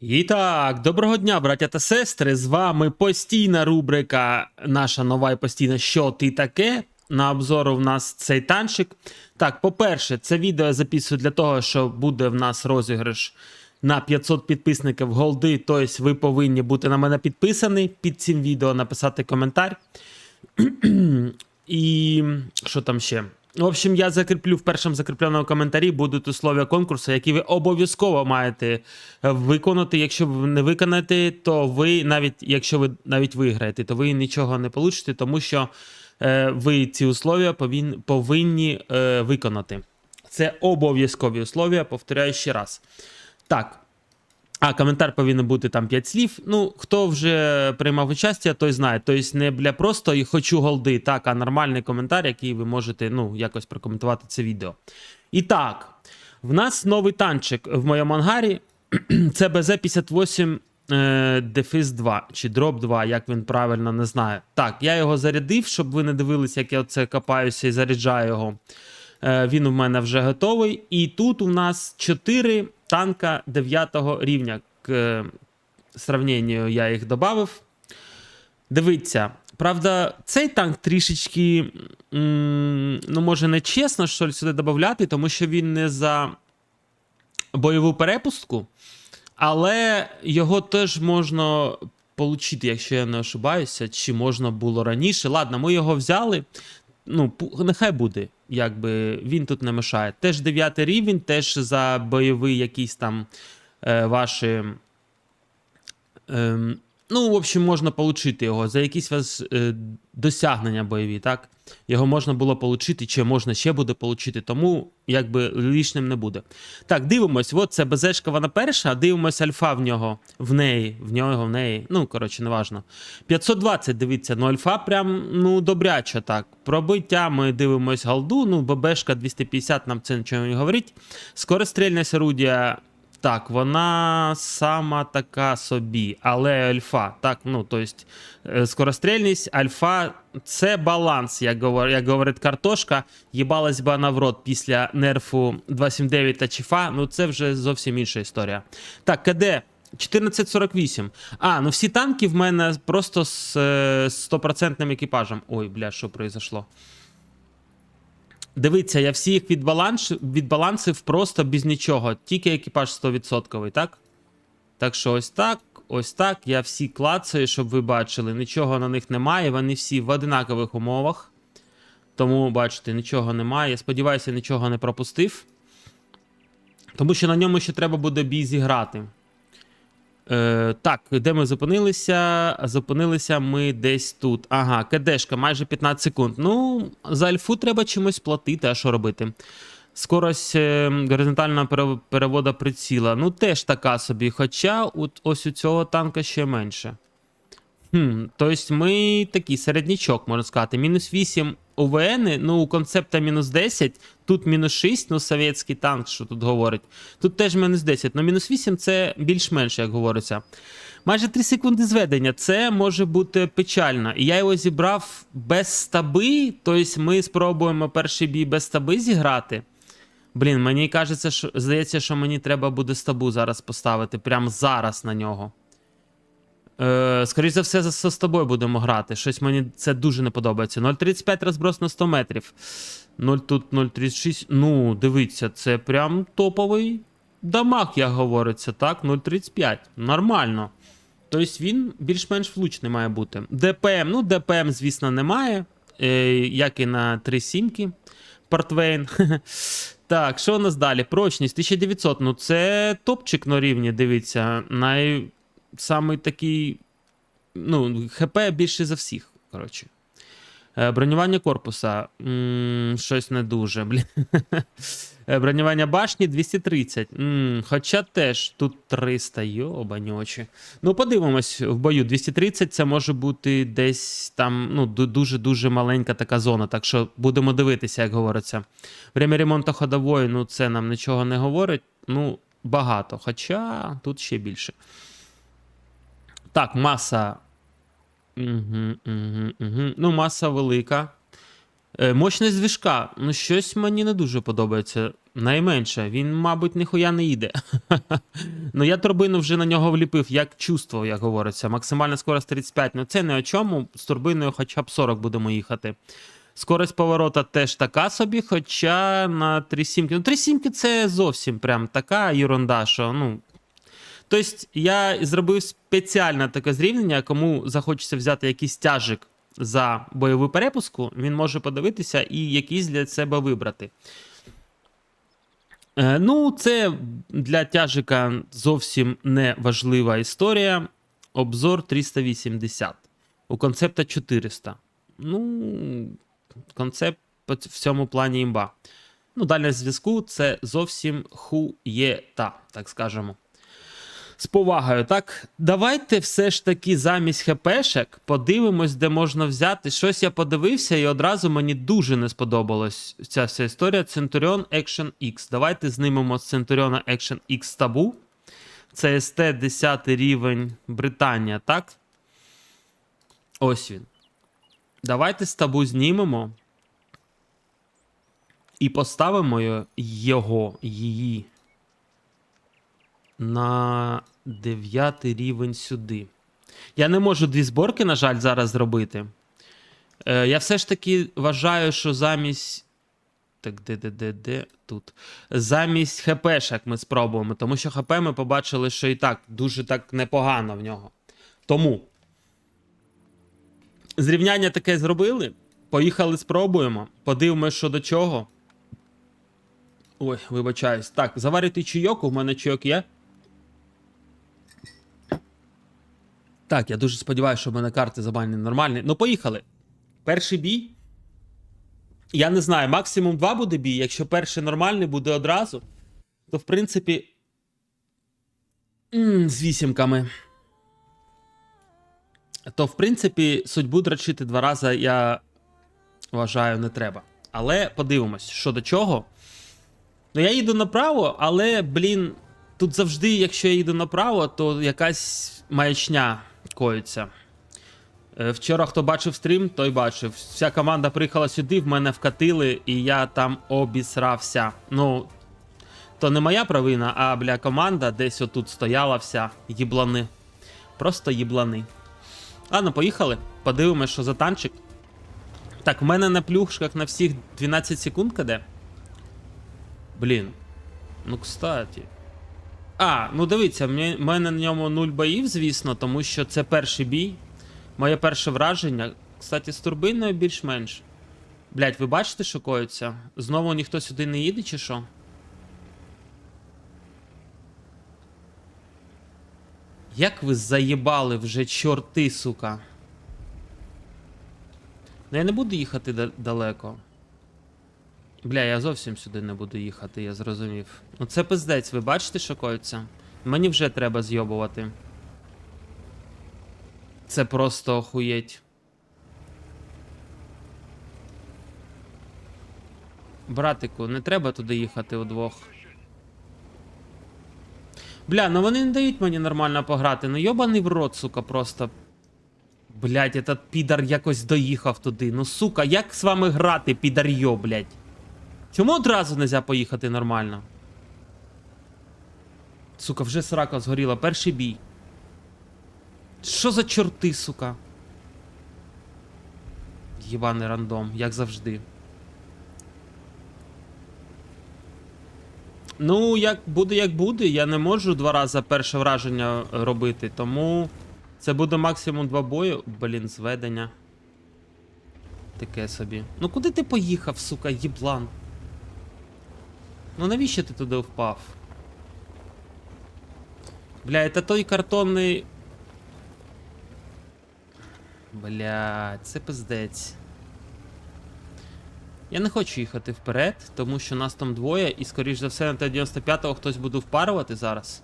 І так, доброго дня, браття та сестри. З вами постійна рубрика, наша нова і постійна Що ти таке? На обзору в нас цей танчик. Так, по-перше, це відео я записую для того, що буде в нас розіграш на 500 підписників голди. Тобто ви повинні бути на мене підписані під цим відео, написати коментар. І що там ще? В общем, я закріплю в першому закріпленому коментарі будуть условия конкурсу, які ви обов'язково маєте виконати. Якщо ви не виконаєте, то ви навіть якщо ви навіть виграєте, то ви нічого не получите, тому що е, ви ці условия повинні, повинні е, виконати. Це обов'язкові условия, повторяю ще раз. Так. А, коментар повинен бути там 5 слів. Ну, хто вже приймав участь, той знає. Тобто не для просто і хочу голди, так, а нормальний коментар, який ви можете ну, якось прокоментувати це відео. І так, в нас новий танчик в моєму ангарі. Це BZ58 е, Дефіс 2 чи Drop 2, як він правильно не знаю. Так, я його зарядив, щоб ви не дивилися, як я оце копаюся і заряджаю його. Е, Він у мене вже готовий. І тут у нас 4 танка 9 рівня. К е, сравненню я їх додав. Дивіться, правда, цей танк трішечки, ну, може, не чесно, що сюди додати, тому що він не за бойову перепустку, але його теж можна отримати, якщо я не ошибаюся, чи можна було раніше. Ладно, ми його взяли. Ну, нехай буде, якби він тут не мешає. Теж 9 рівень, теж за бойовий якийсь там е, ваші. Ем, ну, в общем, можна отримати його за якісь вас е, досягнення бойові, так? Його можна було отримати, чи можна ще буде отримати, тому якби лишнім не буде. Так, дивимось, от це БЗшка, вона перша, дивимось альфа в нього, в неї, в нього, в неї. Ну, коротше, неважно. 520, дивіться, ну альфа прям, ну, добряче так. Пробиття ми дивимось голду, ну, ББшка 250, нам це нічого не говорить. Скорострільність орудія так, вона сама така собі, але альфа. Так, ну, то есть, е, скорострільність, альфа це баланс, як, говор, як говорить картошка. Їбалась би вона в рот після нерфу 279 та чіфа. Ну, це вже зовсім інша історія. Так, КД 1448. А, ну всі танки в мене просто з е, стопроцентним екіпажем. Ой, бля, що произошло? Дивіться, я всі їх відбаланш... відбалансив просто без нічого. Тільки екіпаж 100%, так? Так що ось так, ось так. Я всі клацаю, щоб ви бачили. Нічого на них немає. Вони всі в одинакових умовах. Тому, бачите, нічого немає. Я сподіваюся, нічого не пропустив. Тому що на ньому ще треба буде бій зіграти. Е, так, де ми зупинилися? Зупинилися ми десь тут. Ага, кедешка, майже 15 секунд. Ну, за альфу треба чимось платити, а що робити? Скорость е, горизонтального пере- переводу приціла. Ну, теж така собі. Хоча от, ось у цього танка ще менше. Хм, тобто ми такий середнячок, можна сказати. Мінус 8 УВН, ну у концепта мінус 10, тут мінус 6, ну совєтський танк, що тут говорить. Тут теж мінус 10, ну мінус 8 це більш-менш, як говориться. Майже 3 секунди зведення, це може бути печально. І я його зібрав без стаби, тобто ми спробуємо перший бій без стаби зіграти. Блін, мені кажеться, що здається, що мені треба буде стабу зараз поставити, прямо зараз на нього. Е, скоріше за все, з тобою будемо грати. Щось мені це дуже не подобається. 0,35 розброс на 100 метрів. 0 тут 0,36. Ну, дивіться, це прям топовий дамаг, як говориться, так? 0,35. Nормально. Тобто він більш-менш влучний має бути. ДПМ, ну, ДПМ, звісно, немає. Е, як і на 3 сімки. Портвейн. Так, що у нас далі? Прочність 1900. Ну, це топчик на рівні, дивіться. Най... Самий такий. Ну, ХП більше за всіх. Коротше. Е, Бронювання корпуса. м, щось не дуже. Блін. Е, Бронювання башні 230. м, Хоча теж тут 300, йобані очі. Ну, подивимось в бою. 230 це може бути десь там ну, дуже-дуже маленька така зона. Так що будемо дивитися, як говориться. Время ремонту ходової, ну це нам нічого не говорить. Ну, багато. Хоча тут ще більше. Так, маса. Угу, угу, угу. Ну, маса велика. Е, мощність движка. Ну, щось мені не дуже подобається. Найменше. Він, мабуть, ніхуя не їде. ну я турбину вже на нього вліпив, як чувство, як говориться. Максимальна скорость 35. Ну це не о чому. З турбиною хоча б 40 будемо їхати. Скорость поворота теж така собі, хоча на 3,7. Ну, 3,7 це зовсім прям така ерунда, що ну. Тобто я зробив спеціально таке зрівняння, кому захочеться взяти якийсь тяжик за бойову перепуску, він може подивитися і якийсь для себе вибрати. Е, ну, це для тяжика зовсім не важлива історія. Обзор 380. У концепта 400. Ну, концепт в цьому плані імба. Ну, дальність зв'язку це зовсім хуєта, так скажемо. З повагою, так? Давайте все ж таки замість хпшек подивимось, де можна взяти. Щось я подивився, і одразу мені дуже не сподобалась ця вся історія. Centurion Action X. Давайте знімемо з Centurion Action X табу. Це СТ 10 рівень Британія, так? Ось він. Давайте з табу знімемо. І поставимо його, її на 9 рівень сюди. Я не можу дві зборки, на жаль, зараз зробити. Е, я все ж таки вважаю, що замість. Так, де, де, де, де? Тут. Замість ХПшек ми спробуємо, тому що ХП ми побачили, що і так дуже так непогано в нього. Тому. Зрівняння таке зробили. Поїхали, спробуємо. Подивимось, що до чого. Ой, вибачаюсь. Так, заварити чайок, у мене чайок є. Так, я дуже сподіваюся, що в мене карти забанені нормальні. Ну, поїхали. Перший бій. Я не знаю, максимум два буде бій. Якщо перший нормальний буде одразу, то в принципі. З вісімками. То, в принципі, судьбу дрочити два рази, я вважаю, не треба. Але подивимось, що до чого. Ну, я їду направо, але, блін, тут завжди, якщо я їду направо, то якась маячня коїться. Е, Вчора, хто бачив стрім, той бачив. Вся команда приїхала сюди, в мене вкатили, і я там обісрався. Ну, то не моя провина, а бля, команда десь отут стояла вся. Їблани. Просто їблани. Ладно, поїхали. Подивимось, що за танчик. Так, в мене на плюшках на всіх 12 секунд каде. Блін. Ну, кстати. А, ну дивіться, в мене- на ньому нуль боїв, звісно, тому що це перший бій. Моє перше враження. Кстати, з турбиною більш-менш. Блять, ви бачите, що коїться? Знову ніхто сюди не їде, чи що? Як ви заїбали вже чорти, сука. Ну я не буду їхати далеко. Бля, я зовсім сюди не буду їхати, я зрозумів. Ну це пиздець, ви бачите, що коїться? Мені вже треба зйобувати. Це просто охуєть. Братику, не треба туди їхати удвох. Бля, ну вони не дають мені нормально пограти. Ну йобаний в рот, сука, просто. Блять, этот підар якось доїхав туди. Ну сука, як з вами грати, підарйо, блять? Чому одразу нельзя поїхати нормально? Сука, вже срака згоріла, перший бій. Що за чорти, сука? Єбаний рандом, як завжди. Ну, як буде, як буде. Я не можу два рази перше враження робити, тому це буде максимум два бої. Блін, зведення. Таке собі. Ну куди ти поїхав, сука, їблан? Ну навіщо ти туди впав? Бля, це той картонний. Бля, це пиздець. Я не хочу їхати вперед, тому що нас там двоє, і скоріш за все на Т-95 хтось буде впарувати зараз.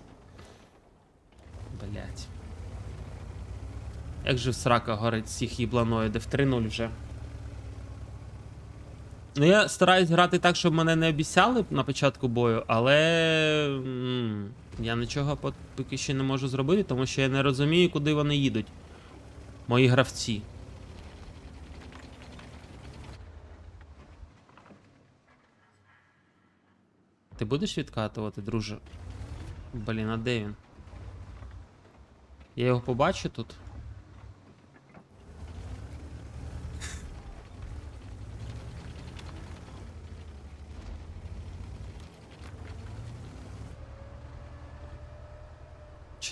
Блять. Як же в срака горить всіх їбланоїдів, 3-0 вже. Ну, я стараюсь грати так, щоб мене не обіцяли на початку бою, але. м, я нічого поки що не можу зробити, тому що я не розумію, куди вони їдуть. Мої гравці. Ти будеш відкатувати, друже? Блін, а де він? Я його побачу тут.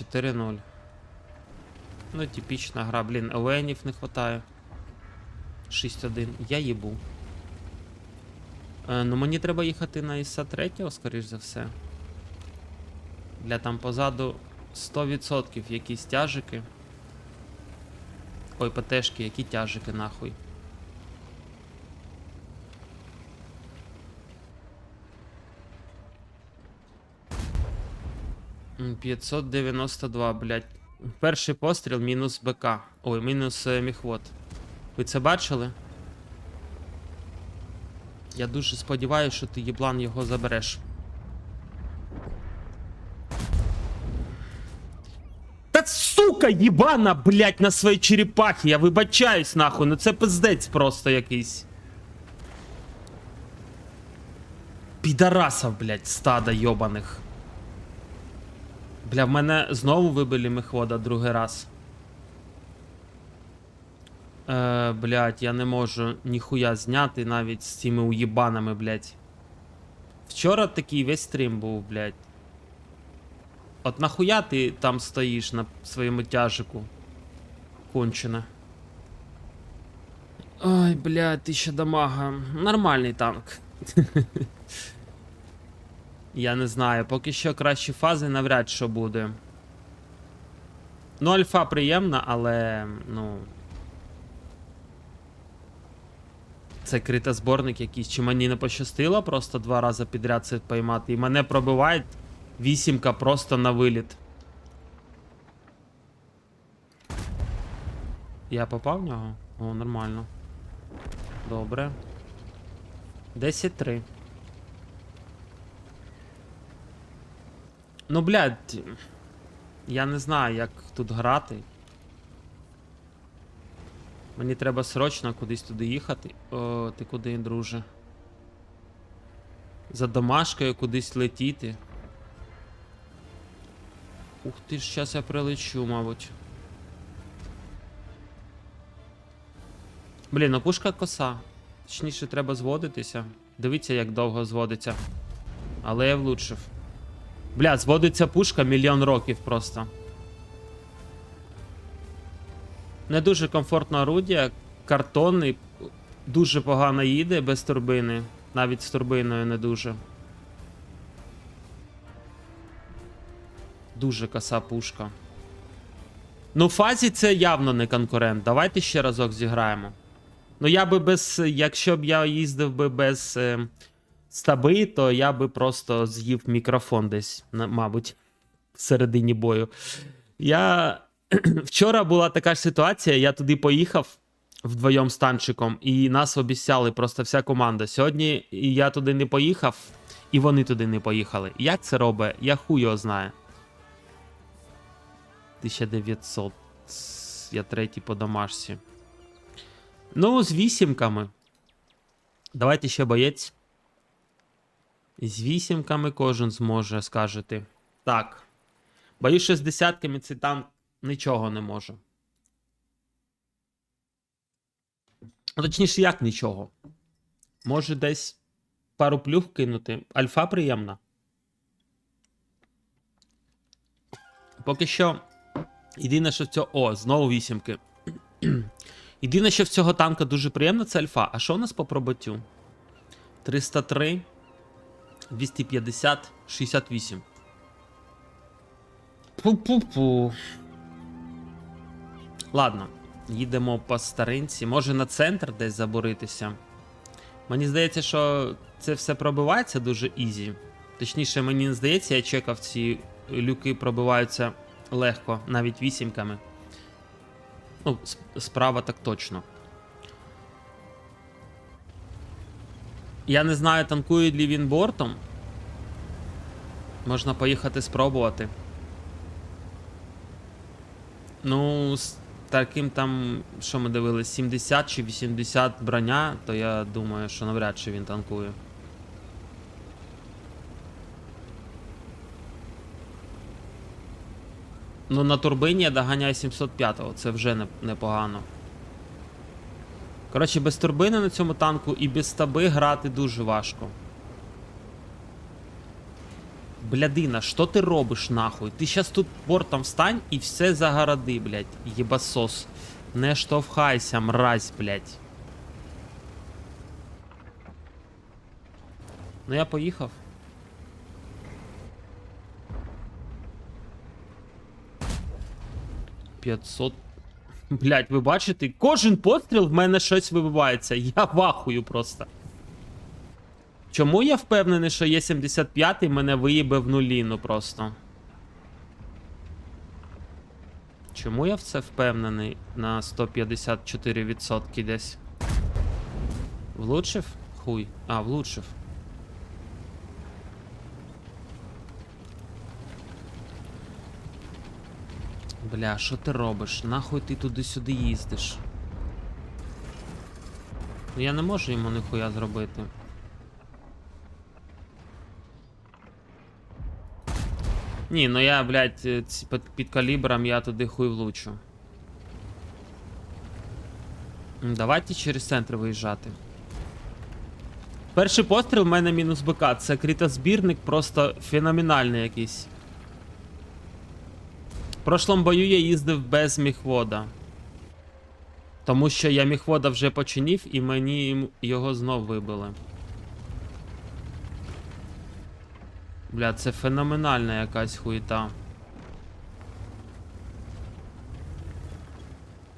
Чотири ноль. Ну, типічна гра, блін, Оленів не хватає. 6-1. Я їбу. Е, ну мені треба їхати на ІСа 3, скоріш за все. Бля, там позаду 100% якісь тяжики. Ой, ПТшки, які тяжики нахуй. 592, блядь. Перший постріл мінус БК. Ой, мінус е, міхвод. Ви це бачили? Я дуже сподіваюся, що ти єблан його забереш. Та сука, єбана, блядь, на своїй черепахі. Я вибачаюсь нахуй, ну це пиздець просто якийсь. Підарасов, блядь, стада йобаних. Бля, в мене знову вибили мехвода другий раз. Е, блядь, я не можу ніхуя зняти навіть з цими уєбанами, блядь. Вчора такий весь стрім був, блядь. От нахуя ти там стоїш на своєму тяжику? Кончено. Ой, блядь, тисяча дамага. Нормальний танк. Я не знаю, поки що кращі фази навряд що буде. Ну, альфа приємна, але. ну. Це критозборник якийсь. Чи мені не пощастило просто два рази підряд це поймати. І мене пробивають вісімка просто на виліт. Я попав в нього? О, нормально. Добре. 10-3. Ну, блядь, я не знаю, як тут грати. Мені треба срочно кудись туди їхати. О, ти куди, друже? За домашкою кудись летіти. Ух ти ж, щас я прилечу, мабуть. Блін, ну пушка коса. Точніше, треба зводитися. Дивіться, як довго зводиться. Але я влучив. Бля, зводиться пушка мільйон років просто. Не дуже комфортне орудія, картонний, дуже погано їде без турбини. Навіть з турбиною не дуже. Дуже коса пушка. Ну, фазі це явно не конкурент. Давайте ще разок зіграємо. Ну, я би без. Якщо б я їздив би без е, стаби, то я би просто з'їв мікрофон десь, мабуть, всередині бою. Я. Вчора була така ж ситуація, я туди поїхав вдвоєм з танчиком, і нас обіцяли просто вся команда. Сьогодні я туди не поїхав, і вони туди не поїхали. Як це робить? Я хуй його знаю. 1900. Я третій по домашці. Ну, з вісімками. Давайте ще боєць. З вісімками кожен зможе, скажете. Так. Боюсь, що з десятками цей танк нічого не може. Точніше, як нічого. Може десь пару плюх кинути. Альфа приємна. Поки що. Єдине, що в цього. О, знову вісімки. Єдине, що в цього танка дуже приємно, це альфа. А що у нас по пробиттю? 303, 250, 68. Пу-пу-пу. Ладно, їдемо по старинці. Може на центр десь забуритися. Мені здається, що це все пробивається дуже ізі. Точніше, мені не здається, я чекав, ці люки пробиваються легко, навіть вісімками. Ну, справа так точно. Я не знаю, танкує ли він бортом. Можна поїхати спробувати. Ну, з таким там, що ми дивились, 70 чи 80 броня, то я думаю, що навряд чи він танкує. Ну, на турбині я доганяю 705-го, це вже непогано. Не Коротше, без турбини на цьому танку і без стаби грати дуже важко. Блядина, що ти робиш нахуй? Ти щас тут бортом встань і все загороди, блядь, єбасос. Не штовхайся, мразь, блядь. Ну я поїхав. П'ятсот. Блять, ви бачите? Кожен постріл в мене щось вибивається. Я вахую просто. Чому я впевнений, що є 75-й мене виїбе в нулі, ну просто. Чому я в це впевнений на 154% десь? Влучив? Хуй. А, влучив. Бля, що ти робиш? Нахуй ти туди-сюди їздиш? Ну, Я не можу йому ніхуя зробити. Ні, ну я, блядь, е, під, калібром я туди хуй влучу. Давайте через центр виїжджати. Перший постріл в мене мінус БК. Це критозбірник просто феноменальний якийсь. В прошлому бою я їздив без міхвода. Тому що я міхвода вже починів і мені його знов вибили. Бля, це феноменальна якась хуєта.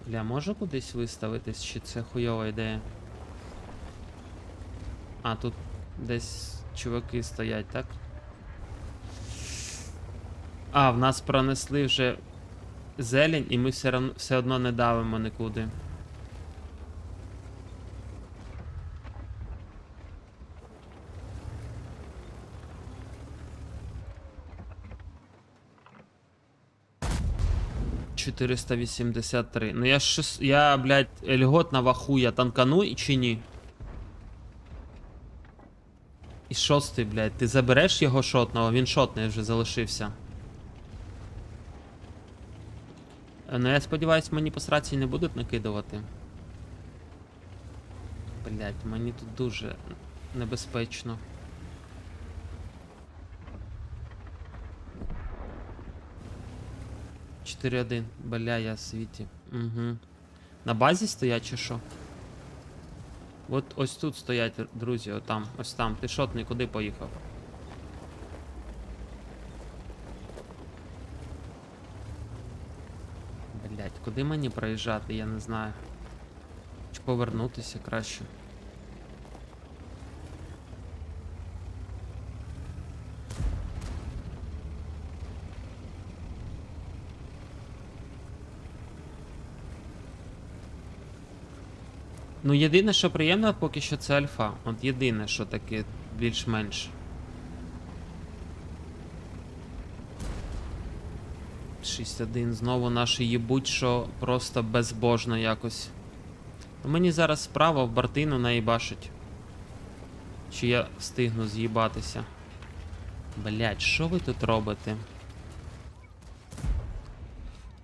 Бля, можу кудись виставитись, чи це хуйова ідея? А, тут десь чуваки стоять, так? А, в нас пронесли вже зелень, і ми все, рав- все одно не давимо нікуди. Чотириста вісімдесят три. Ну я щось. Я, блядь, льготна вахуя танкану і чи ні? І шостий, блядь, ти забереш його шотного, він шотний вже залишився. Е, Ну я сподіваюсь, мені по сраці не будуть накидувати. Блять, мені тут дуже небезпечно. Чотири один. Бля, я світі. Угу. На базі стоять чи що? От ось тут стоять, друзі, отам, ось там. Ти шотний, куди поїхав? Блять, куди мені проїжджати, я не знаю. Чи повернутися краще. Ну, єдине, що приємно, поки що це альфа. От єдине, що таке більш-менш. Шість один. Знову наші їбуть, що просто безбожно якось. Мені зараз справа в бартину наїбашить. Чи я встигну з'їбатися? Блять, що ви тут робите?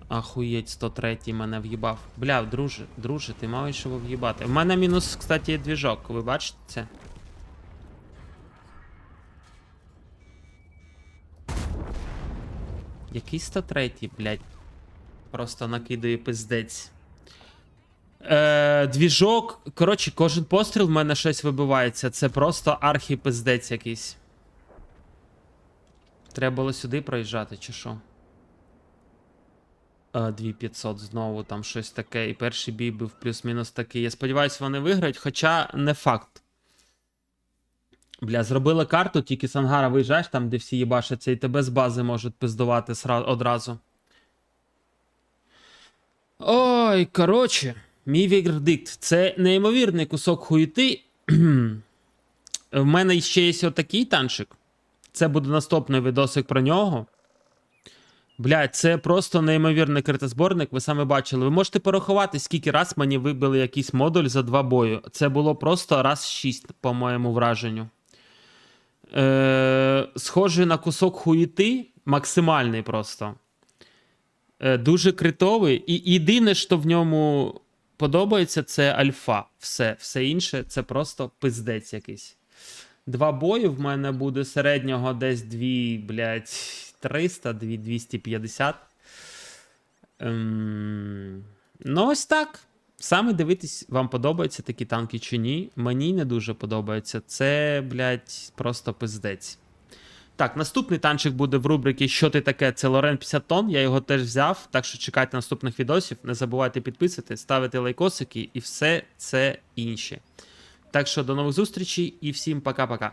Ахуєть, 103 мене в'їбав. Бля, друже, друже, ти маєш що в'їбати. В мене мінус, кстати, двіжок, ви бачите це? Який 103, блядь? Просто накидає пиздець. Е, двіжок. Коротше, кожен постріл в мене щось вибивається. Це просто архіпиздець якийсь. Треба було сюди проїжджати, чи що? Е, 2500 знову там щось таке. І перший бій був плюс-мінус такий. Я сподіваюся, вони виграють, хоча не факт. Бля, зробили карту, тільки з ангара виїжджаєш, там, де всі їбашаться, і тебе з бази можуть пиздувати одразу. Ой, коротше, мій вердикт. Це неймовірний кусок хуїти. В мене ще є отакий танчик. Це буде наступний відосик про нього. Блядь, це просто неймовірний критозборник, ви саме бачили. Ви можете порахувати, скільки раз мені вибили якийсь модуль за два бою. Це було просто раз шість, по моєму враженню. Е, схожий на кусок хуїти, максимальний просто. Е, Дуже критовий. І єдине, що в ньому подобається, це альфа. Все, все інше це просто пиздець якийсь. Два бої в мене буде середнього десь 2, блядь, 300, 2, 250. Ем... Ну, ось так. Саме дивитись, вам подобаються такі танки чи ні. Мені не дуже подобається. Це, блядь, просто пиздець. Так, наступний танчик буде в рубриці Що ти таке? Це Лорен 50 тонн. Я його теж взяв. Так що чекайте наступних відосів. Не забувайте підписувати, ставити лайкосики і все це інше. Так що до нових зустрічей і всім пока-пока.